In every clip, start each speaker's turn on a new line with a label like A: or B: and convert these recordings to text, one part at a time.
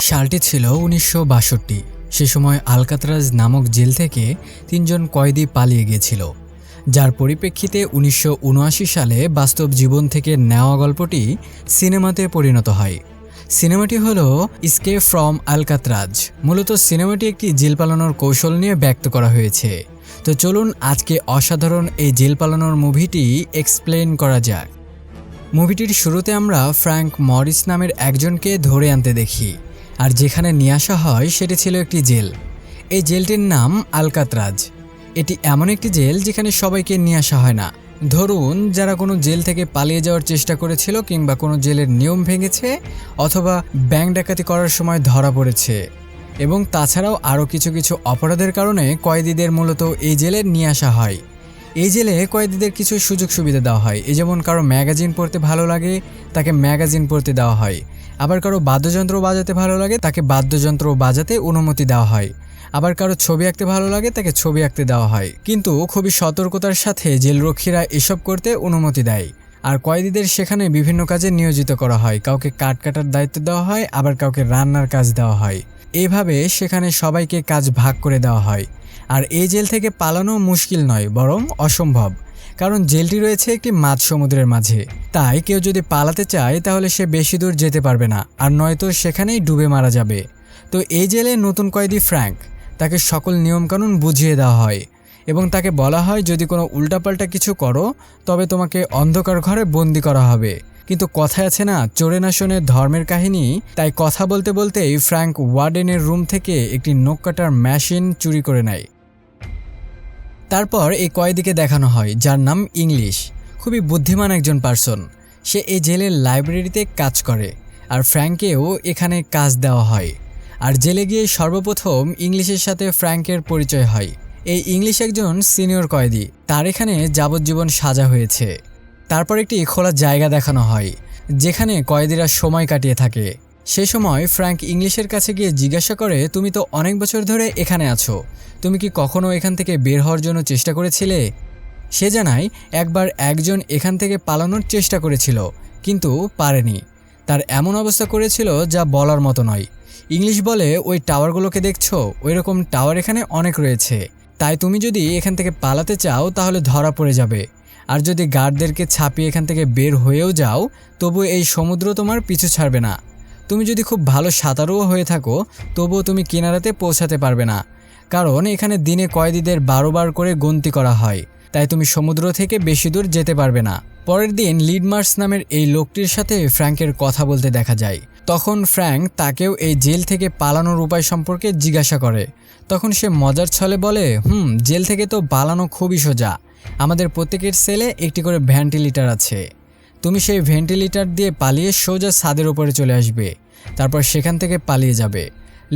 A: সালটি ছিল উনিশশো বাষট্টি। সে সময় আলকাতরাজ নামক জেল থেকে তিনজন কয়েদি পালিয়ে গিয়েছিল। যার পরিপ্রেক্ষিতে উনিশশো উনআশি সালে বাস্তব জীবন থেকে নেওয়া গল্পটি সিনেমাতে পরিণত হয়। সিনেমাটি হল স্কে ফ্রম আলকাতরাজ মূলত সিনেমাটি একটি জেল পালানোর কৌশল নিয়ে ব্যক্ত করা হয়েছে। তো চলুন আজকে অসাধারণ এই জেল পালানোর মুভিটি এক্সপ্লেন করা যাক। মুভিটির শুরুতে আমরা ফ্র্যাঙ্ক মরিস নামের একজনকে ধরে আনতে দেখি। আর যেখানে নিয়ে আসা হয় সেটি ছিল একটি জেল। এই জেলটির নাম আলকাতরাজ। এটি এমন একটি জেল যেখানে সবাইকে নিয়ে আসা হয় না। ধরুন, যারা কোনো জেল থেকে পালিয়ে যাওয়ার চেষ্টা করেছিল কিংবা কোনো জেলের নিয়ম ভেঙেছে অথবা ব্যাংক ডাকাতি করার সময় ধরা পড়েছে। এবং তাছাড়াও আরও কিছু কিছু অপরাধের কারণে কয়েদিদের মূলত এই জেলে নিয়ে আসা হয়। এই জেলে কয়েদিদের কিছু সুযোগ সুবিধা দেওয়া হয়। এই যেমন কারও ম্যাগাজিন পড়তে ভালো লাগে, তাকে ম্যাগাজিন পড়তে দেওয়া হয়। আবার কারও বাদ্যযন্ত্র বাজাতে ভালো লাগে, তাকে বাদ্যযন্ত্র বাজাতে অনুমতি দেওয়া হয়। আবার কারও ছবি আঁকতে ভালো লাগে, তাকে ছবি আঁকতে দেওয়া হয়। কিন্তু খুবই সতর্কতার সাথে জেলরক্ষীরা এসব করতে অনুমতি দেয়। আর কয়েদিদের সেখানে বিভিন্ন কাজে নিয়োজিত করা হয়। কাউকে কাঠ কাটার দায়িত্ব দেওয়া হয়, আবার কাউকে রান্নার কাজ দেওয়া হয়। এভাবে সেখানে সবাইকে কাজ ভাগ করে দেওয়া হয়। আর এই জেল থেকে পালানো মুশকিল নয়, বরং অসম্ভব। কারণ জেলটি রয়েছে একটি মাঝ সমুদ্রের মাঝে। তাই কেউ যদি পালাতে চায়, তাহলে সে বেশি দূর যেতে পারবে না, আর নয়তো সেখানেই ডুবে মারা যাবে। তো এই জেলে নতুন কয়েদি ফ্র্যাঙ্ক। তাকে সকল নিয়মকানুন বুঝিয়ে দেওয়া হয় এবং তাকে বলা হয়, যদি কোনো উল্টাপাল্টা কিছু করো, তবে তোমাকে অন্ধকার ঘরে বন্দি করা হবে। কিন্তু কথায় আছে না, চোরে না শোনে ধর্মের কাহিনী? তাই কথা বলতে বলতেই ফ্র্যাঙ্ক ওয়ার্ডেনের রুম থেকে একটি নখ কাটার মেশিন চুরি করে নেয়। তারপর এই কয়েদিকে দেখানো হয়, যার নাম ইংলিশ। খুবই বুদ্ধিমান একজন পার্সন। সে এই জেলের লাইব্রেরিতে কাজ করে, আর ফ্র্যাঙ্কেও এখানে কাজ দেওয়া হয়। আর জেলে গিয়ে সর্বপ্রথম ইংলিশের সাথে ফ্র্যাঙ্কের পরিচয় হয়। এই ইংলিশ একজন সিনিয়র কয়েদি। তার এখানে যাবজ্জীবন সাজা হয়েছে। তারপর একটি খোলা জায়গা দেখানো হয়, যেখানে কয়েদিরা সময় কাটিয়ে থাকে। সে সময় ফ্র্যাঙ্ক ইংলিশের কাছে গিয়ে জিজ্ঞাসা করে, তুমি তো অনেক বছর ধরে এখানে আছো। তুমি কি কখনো এখান থেকে বের হওয়ার জন্য চেষ্টা করেছিলে? সে জানায়, একবার একজন এখান থেকে পালানোর চেষ্টা করেছিল, কিন্তু পারেনি। তার এমন অবস্থা করেছিল যা বলার মতো নয়। ইংলিশ বলে, ওই টাওয়ারগুলোকে দেখছ? ওই রকম টাওয়ার এখানে অনেক রয়েছে। তাই তুমি যদি এখান থেকে পালাতে চাও, তাহলে ধরা পড়ে যাবে। আর যদি গার্ডদেরকে ছাপিয়ে এখান থেকে বের হয়েও যাও, তবু এই সমুদ্র তোমার পিছু ছাড়বে না। তুমি যদি খুব ভালো সাঁতারুও হয়ে থাকো, তবুও তুমি কিনারাতে পৌঁছাতে পারবে না। কারণ এখানে দিনে কয়েদিদের বারো বার করে গন্তি করা হয়। তাই তুমি সমুদ্র থেকে বেশি দূর যেতে পারবে না। পরের দিন লিডমার্স নামের এই লোকটির সাথে ফ্র্যাঙ্কের কথা বলতে দেখা যায়। তখন ফ্র্যাঙ্ক তাকেও এই জেল থেকে পালানোর উপায় সম্পর্কে জিজ্ঞাসা করে। তখন সে মজার ছলে বলে, হুম, জেল থেকে তো পালানো খুবই সোজা। আমাদের প্রত্যেকের সেলে একটি করে ভেন্টিলিটার আছে। তুমি সেই ভেন্টিলিটার দিয়ে পালিয়ে সোজা ছাদের উপরে চলে আসবে। তারপর সেখান থেকে পালিয়ে যাবে।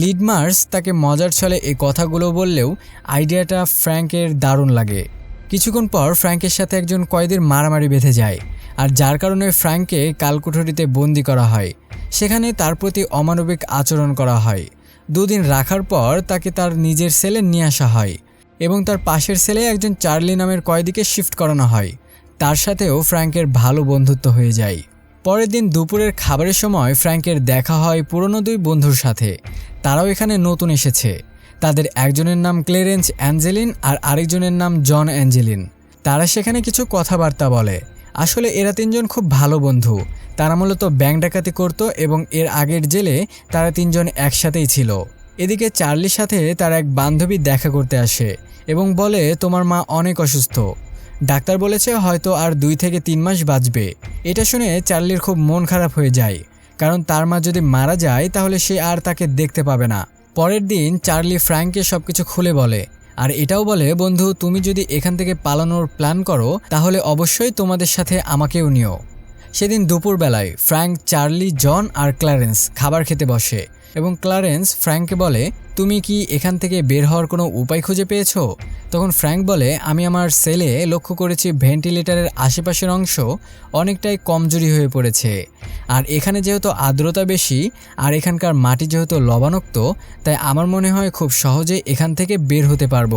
A: লিডমার্স তাকে মজার ছলে এই কথাগুলো বললেও আইডিয়াটা ফ্র্যাঙ্কের দারুণ লাগে। কিছুক্ষণ পর ফ্র্যাঙ্কের সাথে একজন কয়েদির মারামারি বেঁধে যায়, আর যার কারণে ফ্র্যাঙ্ককে কালকুঠরিতে বন্দি করা হয়। সেখানে তার প্রতি অমানবিক আচরণ করা হয়। দুদিন রাখার পর তাকে তার নিজের সেলে নিয়ে আসা হয় এবং তার পাশের সেলে একজন চার্লি নামের কয়েদিকে শিফট করানো হয়। তার সাথেও ফ্র্যাঙ্কের ভালো বন্ধুত্ব হয়ে যায়। পরের দিন দুপুরের খাবারের সময় ফ্র্যাঙ্কের দেখা হয় পুরনো দুই বন্ধুর সাথে। তারাও এখানে নতুন এসেছে। তাদের একজনের নাম ক্লেরেন্স অ্যাঞ্জেলিন আর আরেকজনের নাম জন অ্যাঞ্জেলিন। তারা সেখানে কিছু কথাবার্তা বলে। আসলে এরা তিনজন খুব ভালো বন্ধু। তারা মূলত ব্যাংক ডাকাতি করত এবং এর আগের জেলে তারা তিনজন একসাথেই ছিল। এদিকে চার্লির সাথে তার এক বান্ধবী দেখা করতে আসে এবং বলে, তোমার মা অনেক অসুস্থ। ডাক্তার বলেছে হয়তো আর দুই থেকে তিন মাস বাঁচবে। এটা শুনে চার্লির খুব মন খারাপ হয়ে যায়। কারণ তার মা যদি মারা যায়, তাহলে সে আর তাকে দেখতে পাবে না। পরের দিন চার্লি ফ্র্যাঙ্ককে সবকিছু খুলে বলে, আর এটাও বলে, বন্ধু, তুমি যদি এখান থেকে পালানোর প্ল্যান করো, তাহলে অবশ্যই তোমাদের সাথে আমাকেও নিও। সেদিন দুপুরবেলায় ফ্র্যাঙ্ক, চার্লি, জন আর ক্লারেন্স খাবার খেতে বসে এবং ক্লারেন্স ফ্র্যাঙ্ককে বলে, তুমি কি এখান থেকে বের হওয়ার কোনো উপায় খুঁজে পেয়েছ? তখন ফ্র্যাঙ্ক বলে, আমি আমার সেলে লক্ষ্য করেছি ভেন্টিলেটরের আশেপাশের অংশ অনেকটাই কমজোরি হয়ে পড়েছে। আর এখানে যেহেতু আর্দ্রতা বেশি আর এখানকার মাটি যেহেতু লবণাক্ত, তাই আমার মনে হয় খুব সহজেই এখান থেকে বের হতে পারব।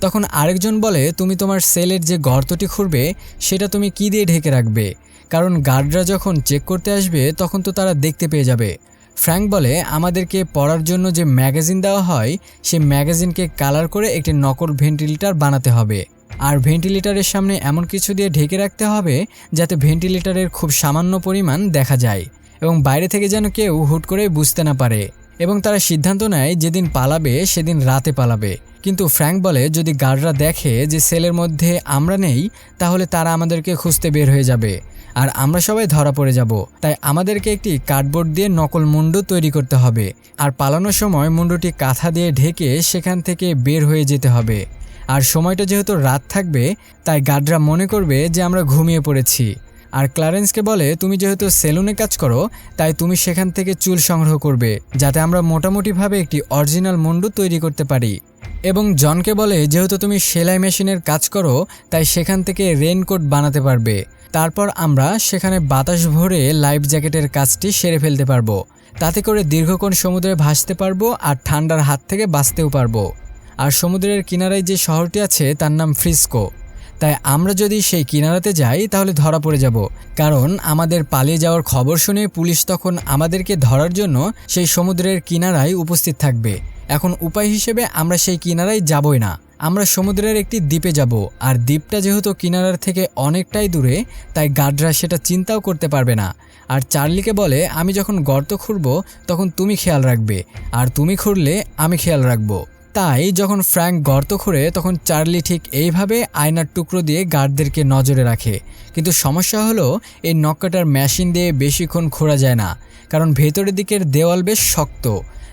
A: তখন আরেকজন বলে, তুমি তোমার সেলের যে গর্তটি খুঁড়বে, সেটা তুমি কী দিয়ে ঢেকে রাখবে? কারণ গার্ডরা যখন চেক করতে আসবে, তখন তো তারা দেখতে পেয়ে যাবে। ফ্র্যাঙ্ক বলে, আমাদেরকে পড়ার জন্য যে ম্যাগাজিন দেওয়া হয়, সেই ম্যাগাজিনকে কালার করে একটি নকল ভেন্টিলেটার বানাতে হবে। আর ভেন্টিলেটরের সামনে এমন কিছু দিয়ে ঢেকে রাখতে হবে, যাতে ভেন্টিলেটরের খুব সামান্য পরিমাণ দেখা যায় এবং বাইরে থেকে যেন কেউ হুট করে বুঝতে না পারে। এবং তারা সিদ্ধান্ত নেয়, যেদিন পালাবে, সেদিন রাতে পালাবে। কিন্তু ফ্র্যাঙ্ক বলে, যদি গার্ডরা দেখে যে সেলের মধ্যে আমরা নেই, তাহলে তারা আমাদেরকে খুঁজতে বের হয়ে যাবে। আর আমরা সবাই ধরা পড়ে যাব। তাই আমাদেরকে একটি কার্ডবোর্ড দিয়ে নকল মুন্ডু তৈরি করতে হবে। আর পালানোর সময় মুন্ডুটি কাঁথা দিয়ে ঢেকে সেখান থেকে বের হয়ে যেতে হবে। আর সময়টা যেহেতু রাত থাকবে, তাই গার্ডরা মনে করবে যে আমরা ঘুমিয়ে পড়েছি। আর ক্লারেন্সকে বলে, তুমি যেহেতু সেলুনে কাজ করো, তাই তুমি সেখান থেকে চুল সংগ্রহ করবে, যাতে আমরা মোটামুটিভাবে একটি অরিজিনাল মুন্ডু তৈরি করতে পারি। এবং জনকে বলে, যেহেতু তুমি সেলাই মেশিনের কাজ করো, তাই সেখান থেকে রেনকোট বানাতে পারবে। তারপর আমরা সেখানে বাতাস ভরে লাইফ জ্যাকেটের কাজটি সেরে ফেলতে পারব। তাতে করে দীর্ঘক্ষণ সমুদ্রে ভাসতে পারব আর ঠান্ডার হাত থেকে বাঁচতেও পারব। আর সমুদ্রের কিনারায় যে শহরটি আছে, তার নাম ফ্রিস্কো। তাই আমরা যদি সেই কিনারাতে যাই, তাহলে ধরা পড়ে যাব। কারণ আমাদের পালিয়ে যাওয়ার খবর শুনে পুলিশ তখন আমাদেরকে ধরার জন্য সেই সমুদ্রের কিনারায় উপস্থিত থাকবে। এখন উপায় হিসেবে আমরা সেই কিনারায় যাবই না। আমরা সমুদ্রের একটি দ্বীপে যাব, আর দ্বীপটা যেহেতু কিনারার থেকে অনেকটাই দূরে, তাই গার্ডরা সেটা চিন্তাও করতে পারবে না। আর চার্লিকে বলে, আমি যখন গর্ত খুঁড়ব, তখন তুমি খেয়াল রাখবে, আর তুমি খুঁড়লে আমি খেয়াল রাখব। তাই যখন ফ্র্যাঙ্ক গর্ত খুঁড়ে, তখন চার্লি ঠিক এইভাবে আয়নার টুকরো দিয়ে গার্ডদেরকে নজরে রাখে। কিন্তু সমস্যা হলো, এই নক্কাটার মেশিন দিয়ে বেশিক্ষণ খোঁড়া যায় না, কারণ ভেতরের দিকের দেওয়াল বেশ শক্ত।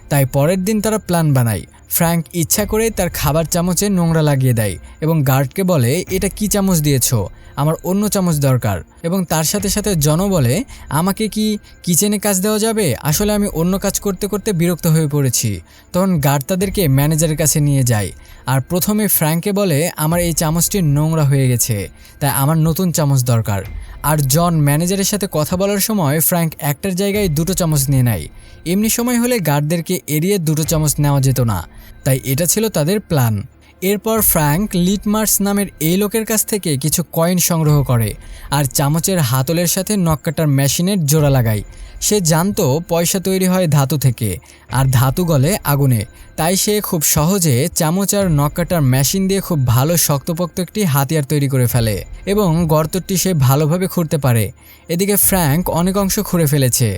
A: তাই পরের দিন তারা প্ল্যান বানায়। ফ্র্যাঙ্ক ইচ্ছা করে তার খাবার চামচে নোংরা লাগিয়ে দেয় এবং গার্ডকে বলে, এটা কি চামচ দিয়েছ? আমার অন্য চামচ দরকার। এবং তার সাথে সাথে জন বলে, আমাকে কি কিচেনে কাজ দেওয়া যাবে? আসলে আমি অন্য কাজ করতে করতে বিরক্ত হয়ে পড়েছি। তখন গার্ড তাদেরকে ম্যানেজারের কাছে নিয়ে যায়। আর প্রথমে ফ্র্যাঙ্কে বলে, আমার এই চামচটি নোংরা হয়ে গেছে, তাই আমার নতুন চামচ দরকার। আর জন ম্যানেজারের সাথে কথা বলার সময় ফ্র্যাঙ্ক একটার জায়গায় দুটো চামচ নিয়ে নেয়। এমনি সময় হলে গার্ডদেরকে এড়িয়ে দুটো চামচ নেওয়া যেত না। তাই এটা ছিল তাদের প্ল্যান। এরপর ফ্র্যাঙ্ক লিটমার্স নামের এই লোকের কাছ থেকে কিছু কয়েন সংগ্রহ করে আর চামচের হাতলের সাথে নক্কাটার মেশিনের জোড়া লাগায়। সে জানতো পয়সা তৈরি হয় ধাতু থেকে আর ধাতু গলে আগুনে। তাই সে খুব সহজে চামচ আর নক্কাটার মেশিন দিয়ে খুব ভালো শক্তপোক্ত একটি হাতিয়ার তৈরি করে ফেলে এবং গর্তটি সে ভালোভাবে খুঁড়তে পারে। এদিকে ফ্র্যাঙ্ক অনেক অংশ খুঁড়ে ফেলেছে।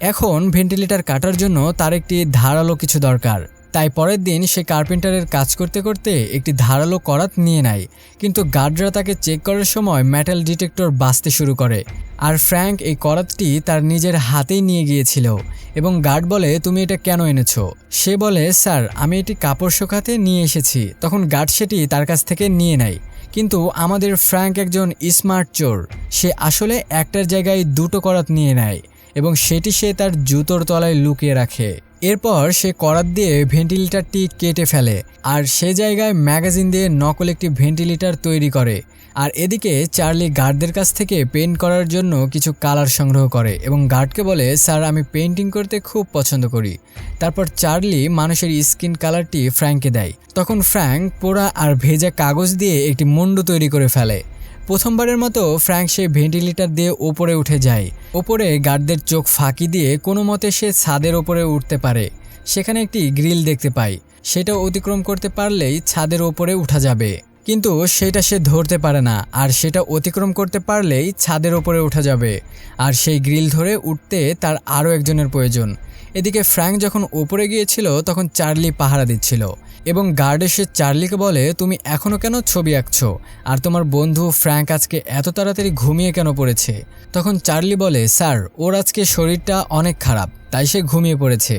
A: এখন ভেন্টিলেটর কাটার জন্য তার একটি ধারালো কিছু দরকার। তাই পরের দিন সে কার্পেন্টারের কাজ করতে করতে একটি ধারালো করাত নিয়ে নেয়। কিন্তু গার্ডরা তাকে চেক করার সময় মেটাল ডিটেক্টর বাঁচতে শুরু করে। আর ফ্র্যাঙ্ক এই করাতটি তার নিজের হাতেই নিয়ে গিয়েছিল এবং গার্ড বলে, তুমি এটা কেন এনেছো? সে বলে, স্যার, আমি এটি কাপড় শোকাতে নিয়ে এসেছি। তখন গার্ড সেটি তার কাছ থেকে নিয়ে নেয়। কিন্তু আমাদের ফ্র্যাঙ্ক একজন স্মার্ট চোর। সে আসলে একটার জায়গায় দুটো করাত নিয়ে নেয় এবং সেটি সে তার জুতোর তলায় লুকিয়ে রাখে। এরপর সে করাত দিয়ে ভেন্টিলেটারটি কেটে ফেলে আর সে জায়গায় ম্যাগাজিন দিয়ে নকল একটি ভেন্টিলেটার তৈরি করে আর এদিকে চার্লি গার্ডদের কাছ থেকে পেন্ট করার জন্য কিছু কালার সংগ্রহ করে এবং গার্ডকে বলে, স্যার, আমি পেন্টিং করতে খুব পছন্দ করি। তারপর চার্লি মানুষের স্কিন কালারটি ফ্র্যাঙ্কে দেয়। তখন ফ্র্যাঙ্ক পোড়া আর ভেজা কাগজ দিয়ে একটি মুন্ডু তৈরি করে ফেলে। প্রথমবারের মতো ফ্র্যাঙ্ক সেই ভেন্টিলেটর দিয়ে ওপরে উঠে যায়। ওপরে গার্ডদের চোখ ফাঁকি দিয়ে কোনো মতে সে ছাদের ওপরে উঠতে পারে। সেখানে একটি গ্রিল দেখতে পায় সেটা অতিক্রম করতে পারলেই ছাদের ওপরে উঠা যাবে। কিন্তু সেটা সে ধরতে পারে না, আর সেটা অতিক্রম করতে পারলেই ছাদের ওপরে ওঠা যাবে। আর সেই গ্রিল ধরে উঠতে তার আরও একজনের প্রয়োজন। এদিকে ফ্র্যাঙ্ক যখন ওপরে গিয়েছিল, তখন চার্লি পাহারা দিচ্ছিল। এবং গার্ড এসে চার্লিকে বলে, তুমি এখনও কেন ছবি আঁকছো? আর তোমার বন্ধু ফ্র্যাঙ্ক আজকে এত তাড়াতাড়ি ঘুমিয়ে কেন পড়েছে? তখন চার্লি বলে, স্যার, ওর আজকে শরীরটা অনেক খারাপ, তাই সে ঘুমিয়ে পড়েছে।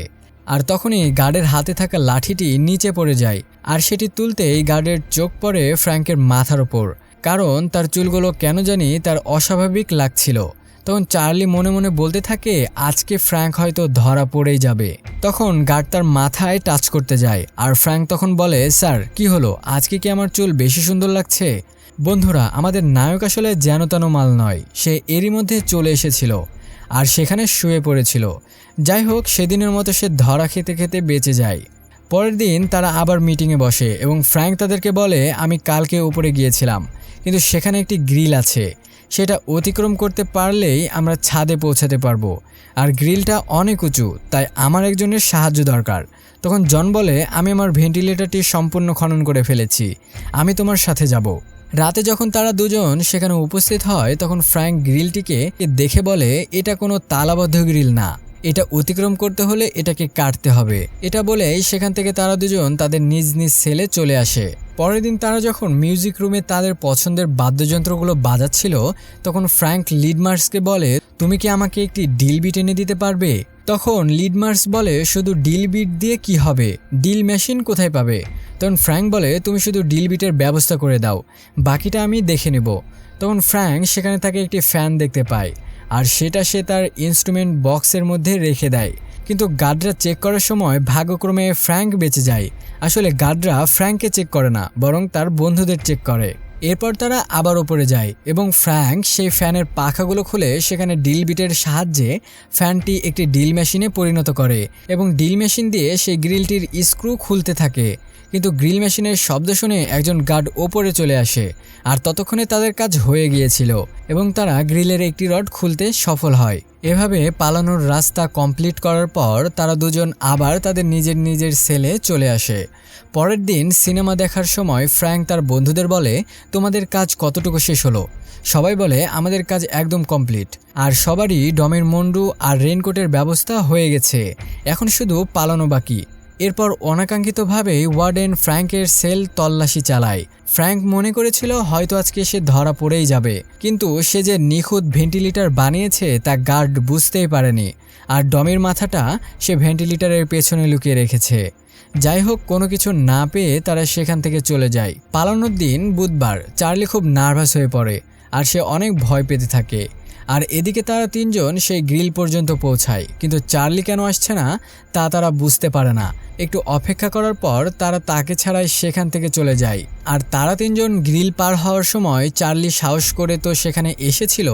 A: আর তখনই গার্ডের হাতে থাকা লাঠিটি নিচে পড়ে যায়, আর সেটি তুলতেই গার্ডের চোখ পড়ে ফ্র্যাঙ্কের মাথার ওপর, কারণ তার চুলগুলো কেন জানি তার অস্বাভাবিক লাগছিল। তখন চার্লি মনে মনে বলতে থাকে, আজকে ফ্র্যাঙ্ক হয়তো ধরা পড়েই যাবে। তখন গার্ড তার মাথায় টাচ করতে যায়, আর ফ্র্যাঙ্ক তখন বলে, স্যার, কি হলো? আজকে কি আমার চুল বেশি সুন্দর লাগছে? বন্ধুরা, আমাদের নায়ক আসলে যেন তেন মাল নয়, সে এরই মধ্যে চলে এসেছিল, আর সেখানে শুয়ে পড়েছিল। যাই হোক, সেদিনের মতো সে ধরা খেতে খেতে বেঁচে যায়। পরের দিন তারা আবার মিটিংয়ে বসে, এবং ফ্র্যাঙ্ক তাদেরকে বলে, আমি কালকে উপরে গিয়েছিলাম, কিন্তু সেখানে একটি গ্রিল আছে সেটা অতিক্রম করতে পারলেই আমরা ছাদে পৌঁছাতে পারব। আর গ্রিলটা অনেক উঁচু, তাই আমার একজনের সাহায্য দরকার। তখন জন বলে, আমি আমার ভেন্টিলেটরটি সম্পূর্ণ খনন করে ফেলেছি। আমি তোমার সাথে যাব। রাতে যখন তারা দুজন সেখানে উপস্থিত হয়, তখন ফ্র্যাঙ্ক গ্রিলটিকে দেখে বলে, এটা কোনো তালাবদ্ধ গ্রিল না। এটা অতিক্রম করতে হলে এটাকে কাটতে হবে। এটা বলে সেখান থেকে তারা দুজন তাদের নিজ নিজ সেলে চলে আসে। পরের দিন তারা যখন মিউজিক রুমে তাদের পছন্দের বাদ্যযন্ত্রগুলো বাজাচ্ছিল, তখন ফ্র্যাঙ্ক লিডমার্সকে বলে, তুমি কি আমাকে একটি ডিল বিট এনে দিতে পারবে? তখন লিডমার্স বলে, শুধু ডিল বিট দিয়ে কি হবে? ডিল মেশিন কোথায় পাবে? তখন ফ্র্যাঙ্ক বলে, তুমি শুধু ডিল বিটের ব্যবস্থা করে দাও, বাকিটা আমি দেখে নেব। তখন ফ্র্যাঙ্ক সেখানে তাকে একটি ফ্যান দেখতে পায়। আর সেটা সে তার ইনস্ট্রুমেন্ট বক্সের মধ্যে রেখে দেয়। কিন্তু গার্ডরা চেক করার সময় ভাগ্যক্রমে ফ্র্যাঙ্ক বেঁচে যায়। আসলে গার্ডরা ফ্র্যাঙ্ককে চেক করে না, বরং তার বন্ধুদের চেক করে। এরপর তারা আবার ওপরে যায় এবং ফ্র্যাঙ্ক সেই ফ্যানের পাখাগুলো খুলে সেখানে ডিল বিটের সাহায্যে ফ্যানটি একটি ডিল মেশিনে পরিণত করে এবং ডিল মেশিন দিয়ে সেই গ্রিলটির স্ক্রু খুলতে থাকে। কিন্তু গ্রিল মেশিনের শব্দ শুনে একজন গার্ড ওপরে চলে আসে আর ততক্ষণে তাদের কাজ হয়ে গিয়েছিল এবং তারা গ্রিলের একটি রড খুলতে সফল হয়। এভাবে পালানোর রাস্তা কমপ্লিট করার পর তারা দুজন আবার তাদের নিজের নিজের সেলে চলে আসে। পরের দিন সিনেমা দেখার সময় ফ্র্যাঙ্ক তার বন্ধুদের বলে, তোমাদের কাজ কতটুকু শেষ হলো? সবাই বলে, আমাদের কাজ একদম কমপ্লিট। আর সবারই ডমের মন্ডু আর রেনকোটের ব্যবস্থা হয়ে গেছে। এখন শুধু পালানো বাকি। এরপর অনাকাঙ্ক্ষিতভাবেই ওয়ার্ডেন ফ্র্যাঙ্কের সেল তল্লাশি চালায়। ফ্র্যাঙ্ক মনে করেছিল হয়তো আজকে সে ধরা পড়েই যাবে, কিন্তু সে যে নিখুঁত ভেন্টিলেটর বানিয়েছে তা গার্ড বুঝতেই পারেনি, আর ডমের মাথাটা সে ভেন্টিলেটরের পেছনে লুকিয়ে রেখেছে। যাই হোক, কোনো কিছু না পেয়ে তারা সেখান থেকে চলে যায়। পালানোর দিন বুধবার, চার্লি খুব নার্ভাস হয়ে পড়ে, আর সে অনেক ভয় পেতে থাকে। আর এদিকে তারা তিনজন সেই গ্রিল পর্যন্ত পৌঁছায়। কিন্তু চার্লি কেন আসছে না, তা তারা বুঝতে পারে না। একটু অপেক্ষা করার পর তারা তাকে ছাড়াই সেখান থেকে চলে যায়। আর তারা তিনজন গ্রিল পার হওয়ার সময় চার্লি সাহস করে তো সেখানে এসেছিল,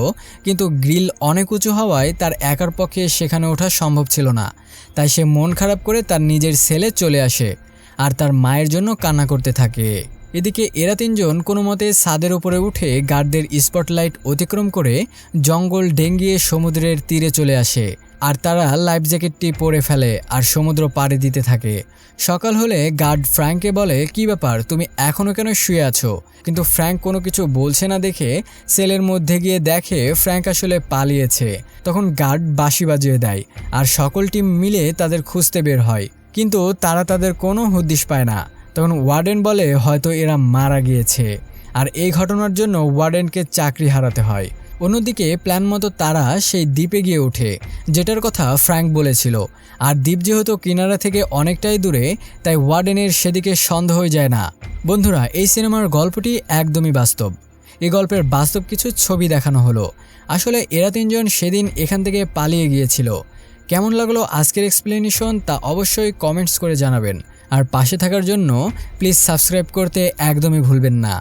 A: কিন্তু গ্রিল অনেক উঁচু হওয়ায় তার একার পক্ষে সেখানে ওঠা সম্ভব ছিল না। তাই সে মন খারাপ করে তার নিজের সেলে চলে আসে, আর তার মায়ের জন্য কান্না করতে থাকে। এদিকে এরা তিনজন কোনো মতে ছাদের উপরে উঠে গার্ডদের স্পটলাইট অতিক্রম করে জঙ্গল ডেঙ্গিয়ে সমুদ্রের তীরে চলে আসে। আর তারা লাইফ জ্যাকেটটি পরে ফেলে আর সমুদ্র পাড়ে দিতে থাকে। সকাল হলে গার্ড ফ্র্যাঙ্ককে বলে, কি ব্যাপার, তুমি এখনও কেন শুয়ে আছো? কিন্তু ফ্র্যাঙ্ক কোনো কিছু বলছে না দেখে সেলের মধ্যে গিয়ে দেখে ফ্র্যাঙ্ক আসলে পালিয়েছে। তখন গার্ড বাঁশি বাজিয়ে দেয় আর সকল টিম মিলে তাদের খুঁজতে বের হয়। কিন্তু তারা তাদের কোনো হদিশ পায় না। তখন ওয়ার্ডেন বলে হয়তো এরা মারা গিয়েছে। আর এই ঘটনার জন্য ওয়ার্ডেনকে চাকরি হারাতে হয়। অন্যদিকে প্ল্যান মতো তারা সেই দ্বীপে গিয়ে ওঠে, যেটার কথা ফ্র্যাঙ্ক বলেছিল। আর দ্বীপ যেহেতু কিনারা থেকে অনেকটাই দূরে, তাই ওয়ার্ডেনের সেদিকে সন্দেহ হয়ে যায় না। বন্ধুরা, এই সিনেমার গল্পটি একদমই বাস্তব। এই গল্পের বাস্তব কিছু ছবি দেখানো হলো। আসলে এরা তিনজন সেদিন এখান থেকে পালিয়ে গিয়েছিল। কেমন লাগল আজকের এক্সপ্লেনেশন তা অবশ্যই কমেন্টস করে জানাবেন। আর পাশে থাকার জন্য প্লিজ সাবস্ক্রাইব করতে একদমই ভুলবেন না।